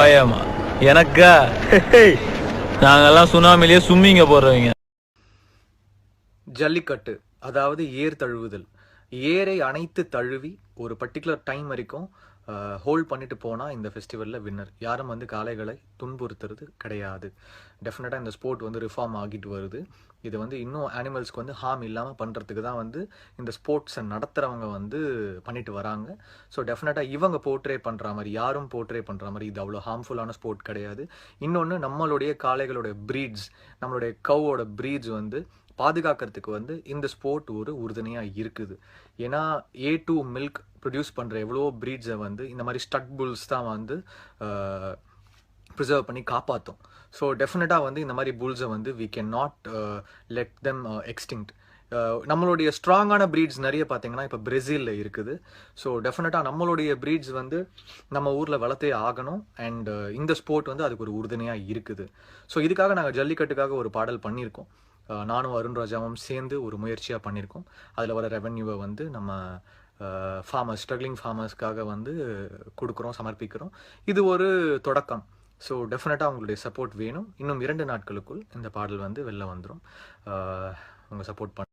பயமா? எனக்கா? நாங்கெல்லாம் சுனாமிலேயே சும்மிங்க போடுறவங்க ஜல்லிக்கட்டு அதாவது ஏர் தழுவுதல். ஏரை அனைத்து தழுவி ஒரு பர்டிகுலர் டைம் வரைக்கும் ஹோல்ட் பண்ணிட்டு போனால் இந்த ஃபெஸ்டிவலில் வின்னர் யாரும் வந்து காளைகளை துன்புறுத்துறது கிடையாது. டெஃபினட்டாக இந்த ஸ்போர்ட் வந்து ரிஃபார்ம் ஆகிட்டு வருது. இது வந்து இன்னும் அனிமல்ஸ்க்கு வந்து ஹார்ம் இல்லாமல் பண்ணுறதுக்கு தான் வந்து இந்த ஸ்போர்ட்ஸை நடத்துகிறவங்க வந்து பண்ணிட்டு வராங்க. ஸோ டெஃபினட்டாக இவங்க போர்ட்ரே பண்ணுற மாதிரி யாரும் போர்ட்ரே பண்ணுற மாதிரி இது அவ்வளோ ஹார்ம்ஃபுல்லான ஸ்போர்ட் கிடையாது. இன்னொன்று நம்மளுடைய காளைகளோட ப்ரீட்ஸ் நம்மளுடைய கவோட ப்ரீட்ஸ் வந்து பாதுகாக்கிறதுக்கு வந்து இந்த ஸ்போர்ட் ஒரு உறுதுணையாக இருக்குது. ஏன்னா ஏ டூ மில்க் ப்ரொடியூஸ் பண்ணுற எவ்வளோ ப்ரீட்ஸை வந்து இந்த மாதிரி ஸ்டட் புல்ஸ் தான் வந்து ப்ரிசர்வ் பண்ணி காப்பாற்றும் ஸோ டெஃபினட்டாக வந்து இந்த மாதிரி புல்ஸை வந்து we can not let them extinct நம்மளுடைய ஸ்ட்ராங்கான ப்ரீட்ஸ் நிறைய பார்த்தீங்கன்னா இப்போ பிரேசிலில் இருக்குது. ஸோ டெஃபினட்டாக நம்மளுடைய ப்ரீட்ஸ் வந்து நம்ம ஊரில் வளர்த்தே ஆகணும். அண்ட் இந்த ஸ்போர்ட் வந்து அதுக்கு ஒரு உறுதுணையாக இருக்குது. ஸோ இதுக்காக நாங்கள் ஜல்லிக்கட்டுக்காக ஒரு பாடல் பண்ணியிருக்கோம். நானும் அருண் ராஜாவும் சேர்ந்து ஒரு முயற்சியாக பண்ணியிருக்கோம் அதில் வர ரெவென்யூவை வந்து நம்ம ஃபார்மர்ஸ் ஸ்ட்ரகிளிங் ஃபார்மர்ஸ்க்காக வந்து கொடுக்குறோம் சமர்ப்பிக்கிறோம். இது ஒரு தொடக்கம். ஸோ டெஃபினட்டாக உங்களுடைய சப்போர்ட் வேணும். இன்னும் இரண்டு நாட்களுக்குள் இந்த பாடல் வந்து வெளில வந்துடும் உங்கள் சப்போர்ட் பண்ண